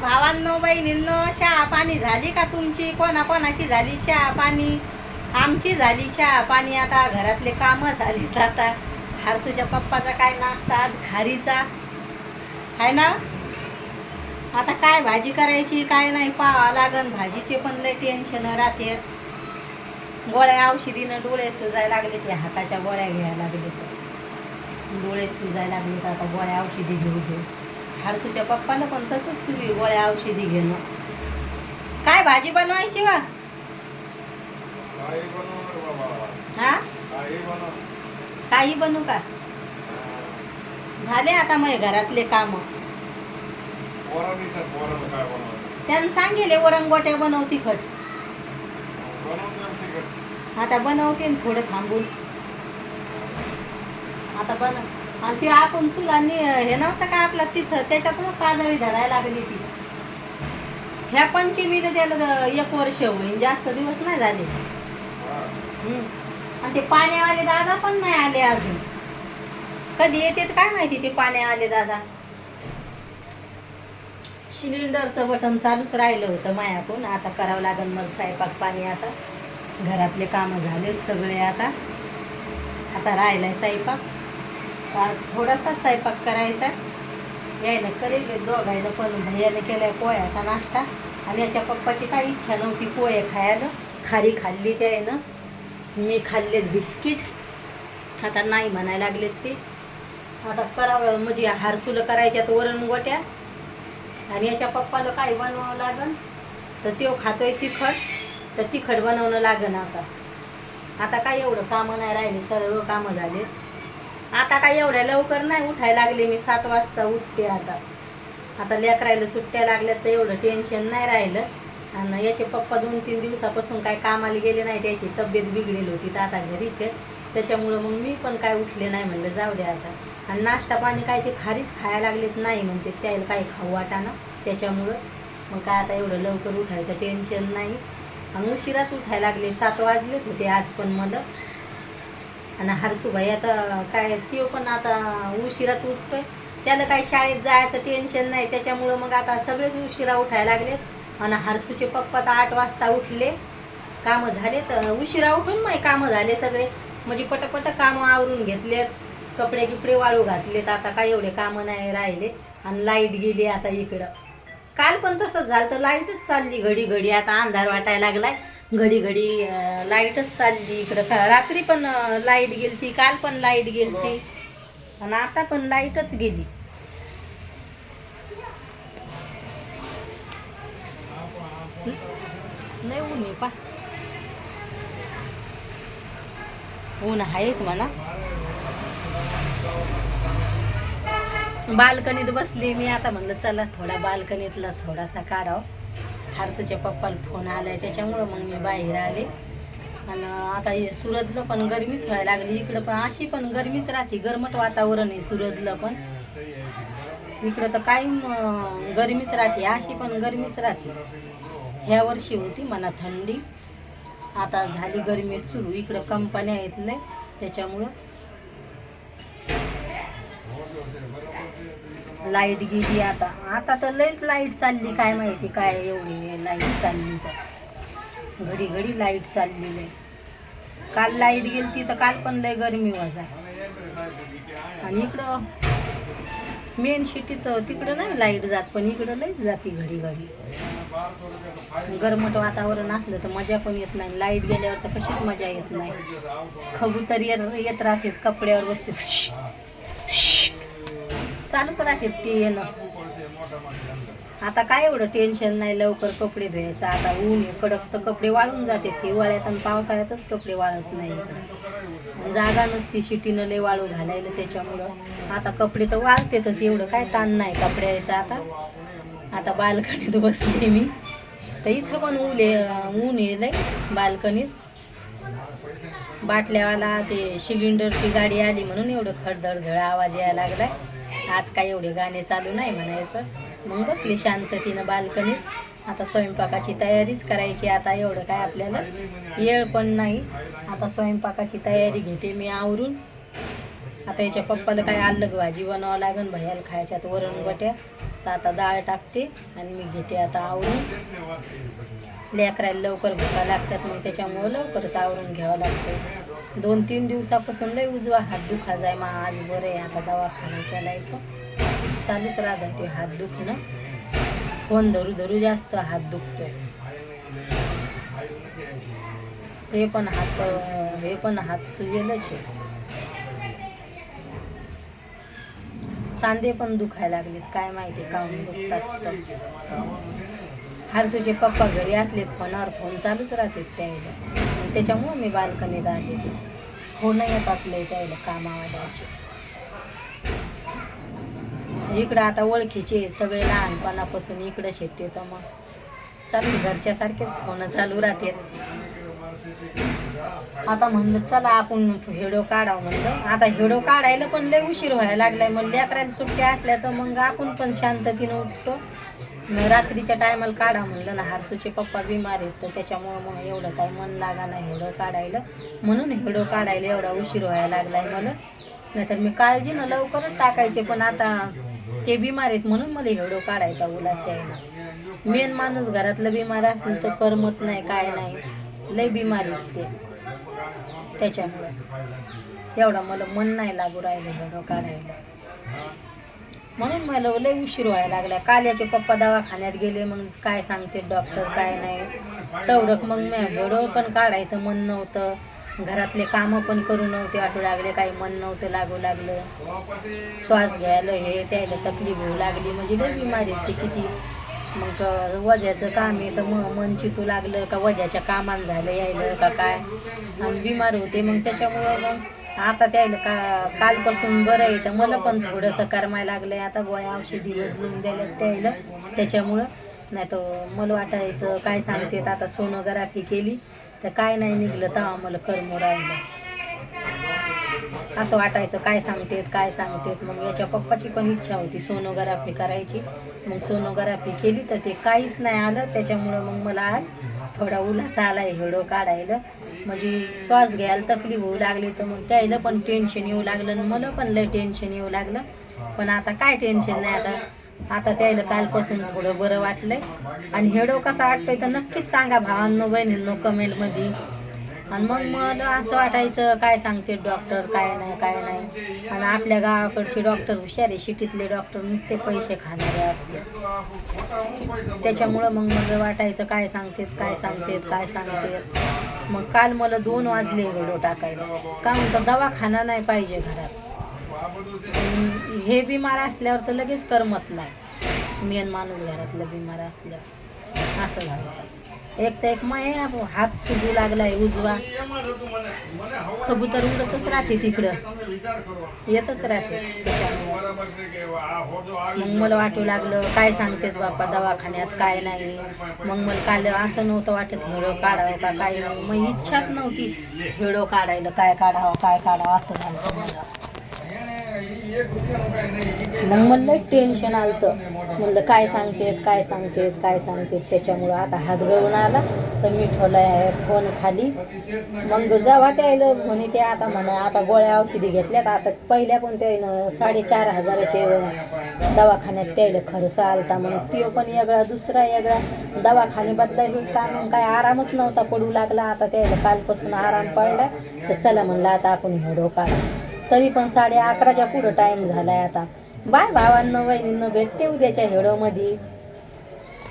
भावांनो बहिणींनो चहा पाणी झाली का तुमची? कोणा कोणाची झाली चहा पाणी? आमची झाली चहा पाणी. आता घरातले कामं झालीत आता. हारसूच्या पप्पाचा काय नाश्ता? आज खारीचा. आहे ना? आता काय भाजी करायची? काय नाही पाहावं लागन. भाजीचे पण लय टेन्शन राहते गोळ्या औषधीनं डोळे सुजायला लागले ते हाताच्या गोळ्या घ्यायला लागले तर. डोळे सुजायला लागले तर आता गोळ्या औषधी घेऊ घेऊ हारसूच्या पप्पानं पण तसंच सुरू आहे गोळ्या औषधी घेणं. काय भाजी बनवायची वा? बनव हा? काही बनव. बनवू का? झाले आता मग घरातले काम. त्यानं सांगेले वरंगोट्या बनव तिखट. आता बनवते थोडं थांबून. आता बन आणि ते आपण चुलांनी हे नव्हतं का आपला तिथं त्याच्यातून काजळी धरायला लागली ती. ह्या पंचमीला त्याला एक वर्ष होईल जास्त दिवस नाही झाले. आणि ते पाण्यावाले दादा पण नाही आले अजून. कधी येते काय माहिती ते पाण्यावाले दादा? सिलेंडरचं बटन चालूच राहिलं होतं मायाकून आता करावं लागेल मग स्वयंपाक पाणी आता. घरातले कामं झालेत सगळे आता. आता राहिलाय स्वयंपाक. आज थोडासा स्वयंपाक करायचा यायनं करेल दोघायला पण भैयाने केलाय पोह्याचा नाश्ता. आणि याच्या पप्पाची काही इच्छा नव्हती पोहे खायला. खारी खाल्ली त्यानं. मी खाल्लेत बिस्किट. आता नाही म्हणायला लागलेत ते. आता करावं म्हणजे हारसुलं करायच्यात वरण गोट्या. आणि याच्या पप्पाला काय बनवावं लागन? तर तो खातोय तिखट. तर तिखट बनवणं लागन आता. आता काय एवढं कामं नाही राहिले सर्व कामं झाले. आता काय एवढ्या लवकर नाही उठायला लागले मी सात वाजता उठते आता. आता लेकरायला सुट्ट्या लागल्या तर एवढं टेन्शन नाही राहिलं. आणि याचे पप्पा दोन तीन दिवसापासून काय कामाला गेले नाही त्याची तब्येत बिघडेली होती तर आता घरीच आहेत. त्याच्यामुळं मग मी पण काय उठले नाही म्हणलं जाऊ द्या आता. आणि नाश्ता पाणी काय ते खारीच खायला लागलेत नाही म्हणते त्याला काय खाऊ वाटाना त्याच्यामुळं मग काय आता एवढं लवकर उठायचं टेन्शन नाही. आणि उशिराच उठायला लागले सात वाजलेच होते आज पण मला. आणि हरसूबाईचा काय तो पण आता उशिराच उठतोय. त्याला काय शाळेत जायचं टेन्शन नाही. त्याच्यामुळं मग आता सगळेच उशिरा उठायला लागलेत. आणि हरसूचे पप्पा तर आठ वाजता उठले. कामं झाले तर उशिरा उठून मग कामं झाले सगळे. म्हणजे पटपट कामं आवरून घेतलेत. कपडे गिपडे वाळू घातलेत. आता काय एवढे कामं नाही राहिले. आणि लाइट गेली आता इकडं. काल पण तसंच झालं तर लाईटच चालली घडी घडी आता अंधार वाटायला लागलाय. घडी घडी लाईटच चालली इकडं. रात्री पण लाइट गेलती काल पण लाइट गेलती. आणि आता पण लाईटच गेली. नाही ऊन आहे पा. ऊन आहेच म्हणा. बाल्कनीत बसली मी आता म्हणलं चला थोडा बाल्कनीतला थोडासा काढावं. हारसूच्या पप्पाला फोन आलाय. त्याच्यामुळं मग मी बाहेर आले. आणि आता हे सुरतला पण गरमीच व्हायला लागली. इकडं पण अशी पण गरमीच राहते. गरमट वातावरण आहे सुरतला पण. इकडं तर काही गरमीच राहते. अशी पण गरमीच राहते. ह्या वर्षी होती मला थंडी. आता झाली गरमी सुरू. इकडं कंपन्या आहेत त्याच्यामुळं लाइट गेली आता. आता तर लयच लाइट चालली काय माहिती काय एवढी लाइट चालली तर. घडी घडी लाइट चालली लय काल लाइट गेली ती तर काल पण लय गरमी वाजा. आणि इकडं मेन सिटीत तिकडं नाही लाइट जात पण इकडं लईच जाते घडी घडी गरमट वातावरण असलं तर मजा पण येत नाही. लाइट गेल्यावर तर कशीच मजा येत नाही. कबूतर येत येत राहते कपड्यावर बसते. चालूच राहते ते येणं. आता काय एवढं टेन्शन नाही लवकर कपडे धुवायचं. आता ऊन कडक तर कपडे वाळून जातात हिवाळ्यात आणि पावसाळ्यातच कपडे वाळत नाही जागा नसती शिटीनं लय वाळू घालायला त्याच्यामुळं. आता कपडे तर वाळतेतच एवढं काय ताण नाही कपड्याचं आता. आता बाल्कनीत बसले मी. तर इथं पण उले ऊन येईल बाल्कनीत. बाटल्यावाला ते सिलेंडरची गाडी आली म्हणून एवढं खडधडधड आवाज यायला लागलाय. आज काय एवढे गाणे चालू नाही म्हणायचं. मग बसले शांततेनं बाल्कनीत. आता स्वयंपाकाची तयारीच करायची आता एवढं काय आपल्याला येळ पण नाही. आता स्वयंपाकाची तयारी घेते मी आवरून. आता याच्या पप्पाला काय अलग भाजी बनवावं लागेल भैयाला खायच्यात वरण गोट्या तर आता डाळ टाकते आणि मी घेते आता आवरून. लेकरायला लवकर भुका लागतात मग त्याच्यामुळं लवकरच आवरून घ्यावं लागतं. दोन तीन दिवसापासून लय उजवा हात दुखा जाय मग आज बरं आहे. आता दवाखाना केला इथं. चालूच राहत ते हात दुखणं. फोन धरू धरू जास्त हात दुखतोय. हे पण हात हे पण हात सुजेलच आहे. सांधे पण दुखायला लागलेत. काय माहिती काहून दुखतात तर. हर्षूचे पप्पा घरी असलेत. फोनावर फोन चालूच राहतात त्या त्याच्यामुळं मी बाल्कनीत आले. हो नाही येतात आपल्या त्याला कामावाल्याचे. इकडं आता ओळखीचे सगळे लहानपणापासून इकडंच येते तर मग चालू घरच्यासारखेच फोन चालू राहतात. आता म्हणलं चला आपण हेडो काढावं म्हणलं. आता हेडो काढायला पण लय उशीर व्हायला लागलाय मग लेकराला सुट्ट्या असल्या तर मग आपण पण शांततेनं उठतो. रात्रीच्या टायमाला काढा म्हणलं ना हारसूचे पप्पा बिमार आहेत तर त्याच्यामुळं मग एवढं काय मन लागा नाही हेडो काढायला. म्हणून हेडो काढायला एवढा उशीर व्हायला लागलाय मला. नाहीतर मी काळजी ना लवकरच टाकायचे पण आता ते बिमार आहेत म्हणून मला हेडो काढायचा उलास ना मेन माणूस घरातलं बिमार असलं तर करमत नाही काय नाही. लय बिमार आहेत ते. त्याच्यामुळे एवढा मला मन नाही लागू राहिलं हेडो काढायला. म्हणून मला लय उशीर व्हायला लागला. काल्याचे पप्पा दवाखान्यात गेले मग काय सांगते डॉक्टर काय नाही. तेवढं मग मी हेडो पण काढायचं मन नव्हतं. घरातले कामं पण करू नव्हते वाटू लागले काही मन नव्हतं लागू लागलं. श्वास घ्यायला हे त्याला तकलीफ होऊ लागली. म्हणजे लय बिमारी आहेत किती. मग वजाचं काम आहे तर मग मन चितू लागलं का वजाच्या कामान झालं यायलं का काय. आणि बिमार होते मग त्याच्यामुळं मग आता त्याला का कालपासून बरं आहे तर मला पण थोडंसं करमायला लागलं आहे आता गोळ्या औषधी बदलून द्यायला त्याला त्याच्यामुळं. नाही तर मला वाटायचं काय सांगते आता सोनोग्राफी केली तर काय नाही निघलं तेव्हा मला करमू राहिलं. असं वाटायचं काय सांगतेत काय सांगतेत. मग याच्या पप्पाची पण इच्छा होती सोनोग्राफी करायची. मग सोनोग्राफी केली तर ते काहीच नाही आलं. त्याच्यामुळं मग मला आज थोडा उलासा आला आहे हेडो काढायला. म्हणजे श्वास घ्यायला तकलीफ होऊ लागली तर मग त्याला पण टेन्शन येऊ लागलं आणि मला पण लय टेन्शन येऊ लागलं. पण आता काय टेन्शन नाही आता आता त्याला कालपासून थोडं बरं वाटलंय. आणि हेडो कसा वाटतोय तर नक्कीच सांगा भावांनो बहिणींनो कमेलमध्ये आणि मग मला असं वाटायचं काय सांगते डॉक्टर काय नाही काय नाही. आणि आपल्या गावाकडचे डॉक्टर हुशार आहे शिटीतले डॉक्टर नुसते पैसे खाणारे असते त्याच्यामुळं मग मला वाटायचं काय सांगतेत काय सांगतेत काय सांगतेत मग काल मला दोन वाजले व्हिडिओ टाकायला. का म्हणतं दवाखाना नाही पाहिजे घरात. हे बिमार असल्यावर तर लगेच करमत नाही. मेन माणूस घरातलं बिमार असल्यावर. असं झालं. एक तर एक मय हात सुजू लागलाय उजवा. कबूतर उडतच राहते तिकडं. येतच राहते मग मला वाटू लागलं काय सांगतेत बापा दवाखान्यात काय नाही. मग मला काल असं नव्हतं वाटत हेडो काढावं का काय मग इच्छाच नव्हती हेडो काढायला काय काढावं काय काढावं असं झालं. मला मग म्हणलं टेन्शन आलतं. म्हणलं काय सांगतेत काय सांगतेत काय सांगतेत? त्याच्यामुळं आता हात गळून आला. तर मी ठेवलाय फोन खाली. मग जेव्हा त्यायलं म्हणे ते आता म्हणा आता गोळ्या औषधी घेतल्यात. आता पहिल्या पण त्यानं साडेचार हजाराचे दवाखान्यात त्यायला खर्च आलता म्हणून. तो पण वेगळा दुसरा वेगळा. दवाखाने बदलायचंच का मग काय आरामच नव्हता पडू लागला. आता त्याला कालपासून आराम पडला तर चला म्हणलं आता आपण हेडो काढा तरी पण साडे अकराच्या पुढं टाईम झालाय आता. बाय भावांना वहिनींना भेटते उद्याच्या हेडोमध्ये